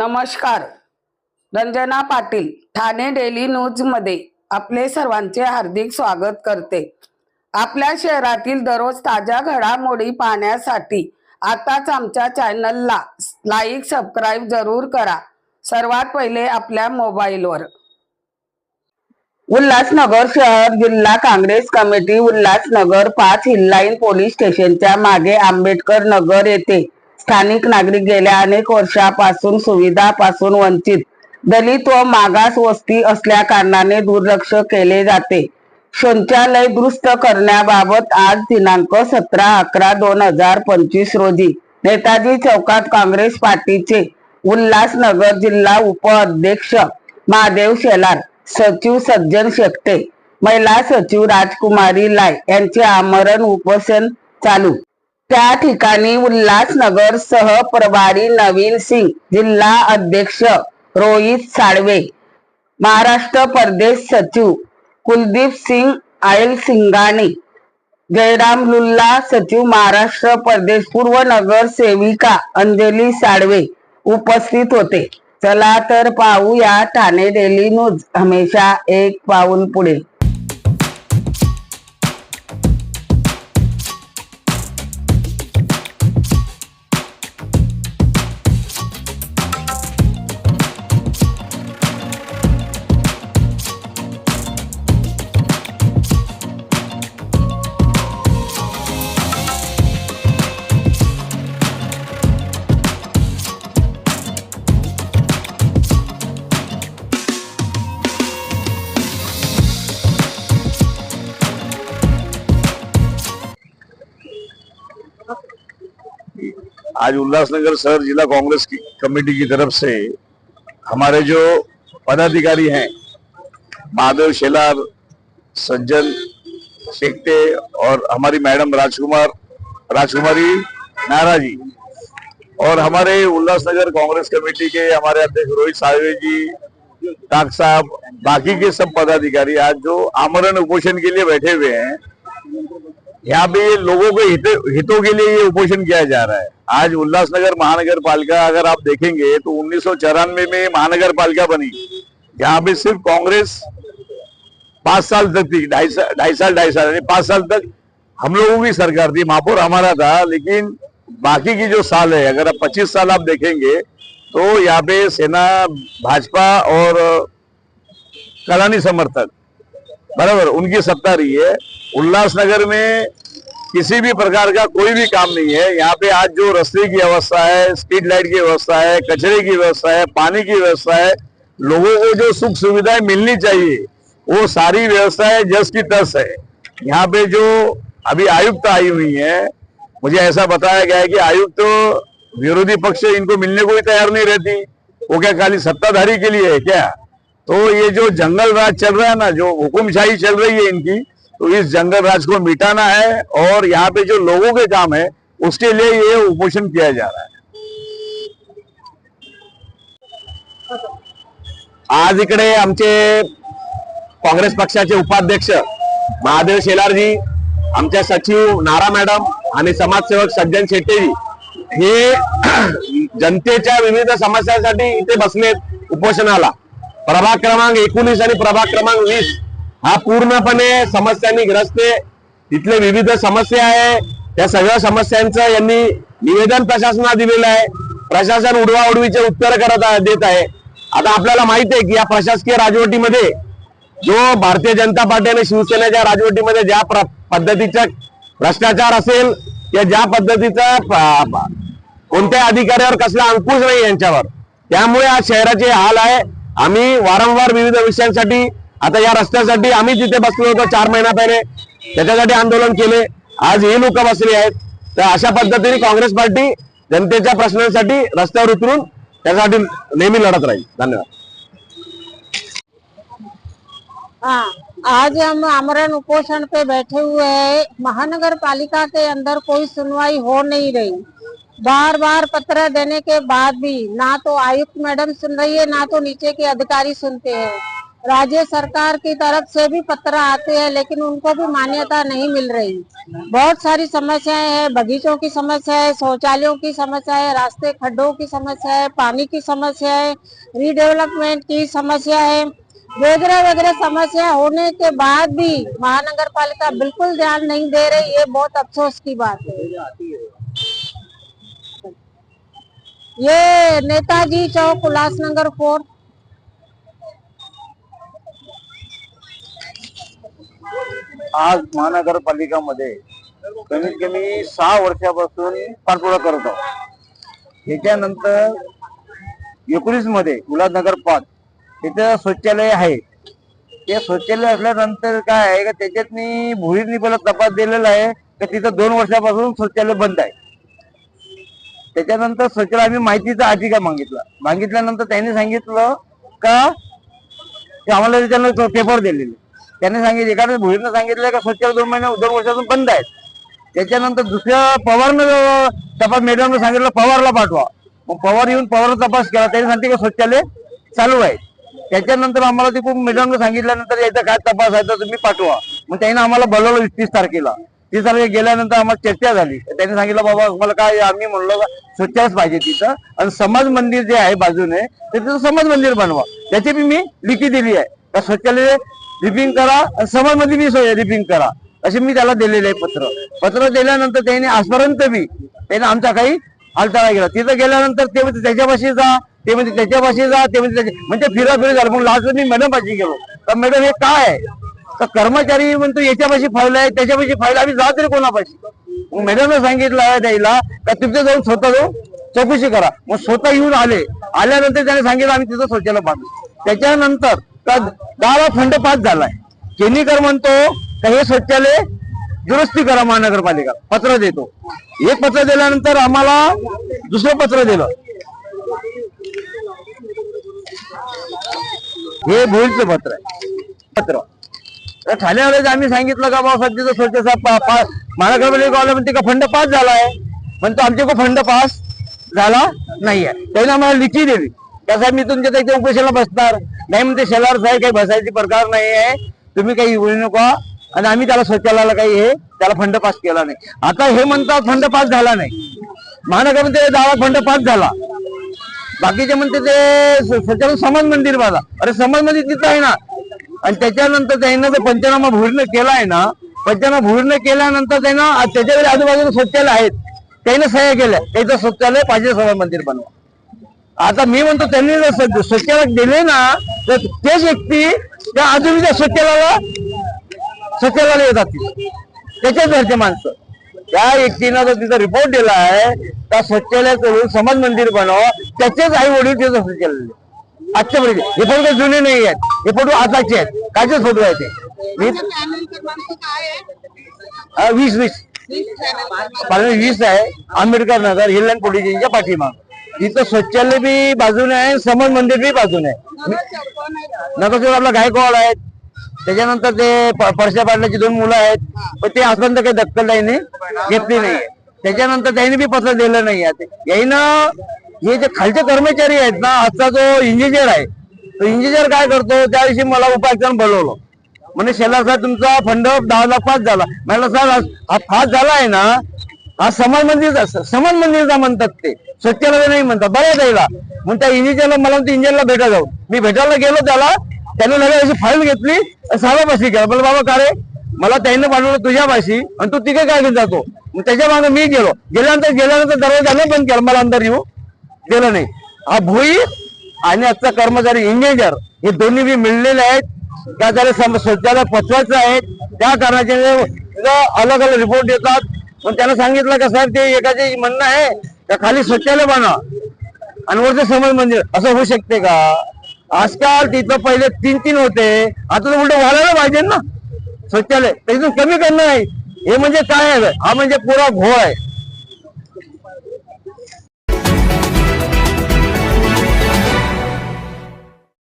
नमस्कार. रंजना पाटील ठाणे डेली न्यूजमध्ये आपले सर्वांचे हार्दिक स्वागत करते. आपल्या शहरातील दररोज ताज्या घडामोडी पाहण्यासाठी आताच आमच्या चॅनलला लाईक सबस्क्राईब जरूर करा. सर्वात पहिले आपल्या मोबाईलवर. उल्हासनगर शहर जिल्हा काँग्रेस कमिटी उल्हासनगर पाच हिल्लाईन पोलीस स्टेशनच्या मागे आंबेडकर नगर येथे स्थानिक नागरिक गेल्या अनेक वर्षापासून सुविधापासून वंचित. दलित व मागास वस्ती असल्या कारणाने दुर्लक्ष केले जाते. शौचालय दुरुस्त करण्याबाबत आज दिनांक सतरा अकरा दोन हजार पंचवीस रोजी नेताजी चौकात काँग्रेस पार्टीचे उल्हासनगर जिल्हा उपअध्यक्ष महादेव शेलार सचिव सज्जन शेकटे महिला सचिव राजकुमारी लाय यांचे आमरण उपोषण चालू त्या ठिकाणी उल्हासनगर सह प्रभारी नवीन सिंग जिल्हा अध्यक्ष रोहित साळवे महाराष्ट्र प्रदेश सचिव कुलदीप सिंग आयल सिंगाने जयराम लुल्ला सचिव महाराष्ट्र प्रदेश पूर्व नगर सेविका अंजली साळवे उपस्थित होते. चला तर पाहूया ठाणे डेली न्यूज. हमेशा एक पाऊल पुढे. आज उल्लासनगर शहर जिला कांग्रेस की कमेटी की तरफ़ से हमारे जो पदाधिकारी हैं महादेव शेलार सज्जन शेखते और हमारी मैडम राजकुमार, राजकुमारी नारा जी और हमारे उल्लासनगर कांग्रेस कमेटी के हमारे अध्यक्ष रोहित साळवे जी काक साहब, बाकी के सब पदाधिकारी आज जो आमरण उपोषण के लिए बैठे हुए हैं यहाँ पे ये लोगों के हित, हितों के लिए ये उपोषण किया जा रहा है। आज उल्लासनगर महानगर पालिका अगर आप देखेंगे तो उन्नीस सौ चौरानवे में महानगर पालिका बनी। यहाँ पे सिर्फ़ कांग्रेस पाँच साल तक थी ढाई साल ढाई साल ढाई साल यानी पाँच साल तक हम लोगों की सरकार थी महापौर हमारा था लेकिन बाकी की जो साल है अगर आप पच्चीस साल आप देखेंगे तो यहाँ पे सेना भाजपा और कलानी समर्थक बराबर, उनकी सत्ता रही है। उल्लासनगर में किसी भी प्रकार का कोई भी काम नहीं है। यहाँ पे आज जो रस्ते की व्यवस्था है स्ट्रीट लाइट की व्यवस्था है, कचरे की व्यवस्था है, पानी की व्यवस्था है, लोगों को जो सुख सुविधाएँ मिलनी चाहिए, वो सारी व्यवस्थाएँ जस की तस है। यहाँ पे जो अभी आयुक्त आई हुई है, मुझे ऐसा बताया गया है कि आयुक्त तो विरोधी पक्ष इनको मिलने को भी तैयार नहीं रहती। वो क्या खाली सत्ताधारी के लिए है क्या? तो ये जो जंगल राज चल रहा है ना जो हुकुमशाही चल रही है इनकी तो इस जंगल राज को मिटाना है और यहाँ पे जो लोगों के काम है उसके लिए ये उपोषण किया जा रहा है। आज इकडे आमचे काँग्रेस पक्षाचे उपाध्यक्ष महादेव शेलारजी आमच्या सचिव नारा मॅडम आणि समाजसेवक सज्जन शेट्टेजी हे जनतेच्या विविध समस्यांसाठी इथे बसलेत उपोषणाला. प्रभाग क्रमांक एकोणीस आणि प्रभाग क्रमांक वीस. हा पूर्णपणे समस्यांनी ग्रस्त आहे. तिथले विविध समस्या आहे. त्या सगळ्या समस्यांचं यांनी निवेदन प्रशासनाला दिलेलं आहे. प्रशासन उडवाउडवीचे उत्तर करत आहे- देत आहे. आता आपल्याला माहिती आहे की या प्रशासकीय राजवटीमध्ये जो भारतीय जनता पार्टी आणि शिवसेनेच्या राजवटीमध्ये ज्या प्र- पद्धतीचा भ्रष्टाचार असेल किंवा ज्या पद्धतीचा कोणत्या अधिकाऱ्यावर कसला अंकुश नाही यांच्यावर. त्यामुळे आज शहराचे हाल आहे. आम्ही वारंवार विविध विषयांसाठी आता या रस्त्यासाठी आम्ही तिथे बसलो होतो चार महिना पहिले त्याच्यासाठी आंदोलन केले. आज ही लोक बसली आहेत. तर अशा पद्धतीने काँग्रेस पार्टी जनतेच्या प्रश्नांसाठी रस्त्यावर उतरून त्यासाठी नेहमी लढत राहील. धन्यवाद. आज हम आमरण उपोषण पे बैठे हुए हैं. महानगर पालिका के अंदर कोई सुनवाई हो नहीं रही। बार बार पत्र देने के बाद भी ना तो आयुक्त मैडम सुन रही है, ना तो नीचे के अधिकारी सुनते हैं। राज्य सरकार की तरफ़ से भी पत्र आते हैं, लेकिन उनको भी मान्यता नहीं मिल रही। बहुत सारी समस्याएँ हैं, बगीचों की समस्या है, शौचालयों की समस्या है, रास्ते खड्डों की समस्या है, पानी की समस्या है रीडेवलपमेंट की समस्या है। वगैरह वगैरह समस्या होने के बाद भी महानगर पालिका बिल्कुल ध्यान नहीं दे रही, ये बहुत अफसोस की बात है। ये नेताजी चौक उल्लासनगर फोर आज महानगरपालिकामध्ये कमीत कमी सहा वर्षापासून पाठपुरा करत आहोत. त्याच्यानंतर एकोणीसमध्ये उल्हासनगर पाच तिथं शौचालय आहे. ते शौचालय असल्यानंतर काय आहे का त्याच्यात मी भुईनी पहिला तपास दिलेला आहे का तिथं दोन वर्षापासून शौचालय बंद आहे. त्याच्यानंतर शौचालय आम्ही माहितीचा अधिकार मागितला. मागितल्यानंतर त्यांनी सांगितलं का ते आम्हाला त्यानं पेपर दिलेले. त्यांनी सांगितलं एखाद्या भुईनं सांगितलं का शौचालय दोन महिने दोन वर्षातून बंद आहेत. त्याच्यानंतर दुसऱ्या पवारनं तपास मॅडमनं सांगितलं पवारला पाठवा. मग पवार येऊन पवार तपास केला त्यांनी सांगते का शौचालय चालू आहे. त्याच्यानंतर आम्हाला ते खूप मॅडमनं सांगितल्यानंतर याचा काय तपास आहे तर तुम्ही पाठवा. मग त्यांनी आम्हाला बोलवलं तीस तारखेला. तीस तारखेला गेल्यानंतर आम्हाला चर्चा झाली. त्यांनी सांगितलं बाबा मला काय आम्ही म्हणलो स्वच्छच पाहिजे तिथं. आणि समाज मंदिर जे आहे बाजूने ते तिथं समाज मंदिर बनवा. त्याची बी मी लिखी दिली आहे. का स्वच्छालय रिपिंग करा आणि समाज मंदिर बी रिपिंग करा. असे मी त्याला दिलेले आहे पत्र. पत्र दिल्यानंतर त्यांनी आजपर्यंत बी त्याने आमचा काही हालचाला गेला तिथं गेल्यानंतर ते म्हणजे त्याच्यापाशी जा. ते म्हणजे त्याच्यापाशी जा. ते म्हणजे त्याच्या म्हणजे फिरा फिरा झालं. मग लास्ट मी मॅडम पाशी गेलो. तर मॅडम हे काय आहे? तर कर्मचारी म्हणतो याच्यापाशी फाईल आहे त्याच्यापाशी फाईल आम्ही जा तरी कोणापाशी. मग मॅडमनं सांगितलं आहे त्याला का तुमच्या जाऊन स्वतः जाऊन चौकशी करा. मग स्वतः येऊन आले. आल्यानंतर त्याने सांगितलं आम्ही तिथं शौचालय पाहतो त्याच्यानंतर का फंड पास झालाय. केनीकर म्हणतो का हे शौचालय दुरुस्ती करा महानगरपालिका. पत्र देतो. एक पत्र दिल्यानंतर आम्हाला दुसरं पत्र दिलं. हे भूलचं पत्र आहे. पत्र. तर ठाण्यामध्ये आम्ही सांगितलं का बाबा सध्याचं स्वच्छता पा- पा- महानगरपालिका म्हणते का फंड पास झालाय पण तो आमच्या फंड पास झाला नाहीये त्याने आम्हाला लिखी दिली. त्यासाठी मी तुमच्या त्या उपोषणाला बसणार? नाही म्हणते शेलार साहेब काही बसायची प्रकार नाही आहे. तुम्ही काही बोलू नका. आणि आम्ही त्याला शौचालयाला काही हे त्याला फंड पास केला नाही. आता हे म्हणतात फंड पास झाला नाही. महानगरमध्ये दावा फंड पास झाला. बाकीचे म्हणते ते स्वच्छ समाज मंदिर बाजा अरे समाज मंदिर तिथं आहे ना. आणि त्याच्यानंतर त्यांना ते पंचनामा भूर्ण केला आहे ना पंचनामा भूर्ण केल्यानंतर त्यांना आ- आजूबाजूला शौचालय आहेत. त्यांना सह्या केल्या. त्याचं शौचालय पाहिजे समाज मंदिर बनवा. आता मी म्हणतो त्यांनी जर शौ- शौचालय दिले ना तर तेच व्यक्ती त्या आजूबाजूच्या शौचालयाला शौचालयाला येतात त्याच्याच घरचे माणसं. त्या व्यक्तीनं जर तिचा रिपोर्ट दिला आहे त्या शौचालय करून समाज मंदिर बनवा. त्याचेच आई वडील तिथं शौचालय आजच्या पर्यंत हे फोटो जुने नाही आहेत. हे फोटो आताचे आहेत. कायचेच फोटो आहेत ते. वीस वीस. वीस आहे. आंबेडकर नगर हिलँड पोलीस स्टेशनच्या पाठीमाग. तिथं शौचालय बी बाजूने आहे समज मंदिर बी बाजूने आहे. नगरसेवक आपला गायकवाड आहेत. त्याच्यानंतर ते प- परशा पाटलाची दोन मुलं आहेत. पण ते आजपर्यंत काही दखल त्यांनी घेतली नाही त्याच्यानंतर त्यांनी बी पत्र दिलं नाही याईनं हे जे खालचे कर्मचारी आहेत ना आजचा जो इंजिनियर आहे तो इंजिनियर काय करतो? त्याविषयी मला उपायुक्तांना बोलवलं. म्हणजे शेला साहेब तुमचा फंड दहा लाख पास झाला. मला साहेब हा- फास पास झाला आहे ना हा समाज मंदिर समाज मंदिरचा म्हणतात ते. स्वच्छालय नाही म्हणतात. बऱ्याच त्याला मग त्या इंजिनियरला मला म्हणते इंजिनियरला भेटा जाऊ. मी भेटायला गेलो त्याला. त्याने लगेच अशी फाईल घेतली. सहा पाशी केला. बोल बाबा का रे? मला त्याने पाठवलं तुझ्या पाशी आणि तू तिथे काय घेऊन जातो? मग त्याच्यामागे मी गेलो. गेल्यानंतर गेल्यानंतर दरवाजा बंद केला. मला अंदर येऊ दिलं नाही. हा भोई आणि आजचा कर्मचारी इंजिनियर हे दोन्ही बी मिळलेले आहेत. त्या त्याला शौचालय पचवायचं आहे. त्या कारणाचे अलग अलग रिपोर्ट येतात. पण त्यानं सांगितलं का साहेब ते एकाचे म्हणणं आहे का खाली शौचालय बनवा आणि वरचं समज मंदिर. असं होऊ शकते का? आजकाल तिथं पहिले तीन तीन होते. आता तर उलट व्हायला पाहिजे ना. शौचालय त्याच्यातून कमी करणं आहे. हे म्हणजे काय आहे? हा म्हणजे पुरा घोळ आहे.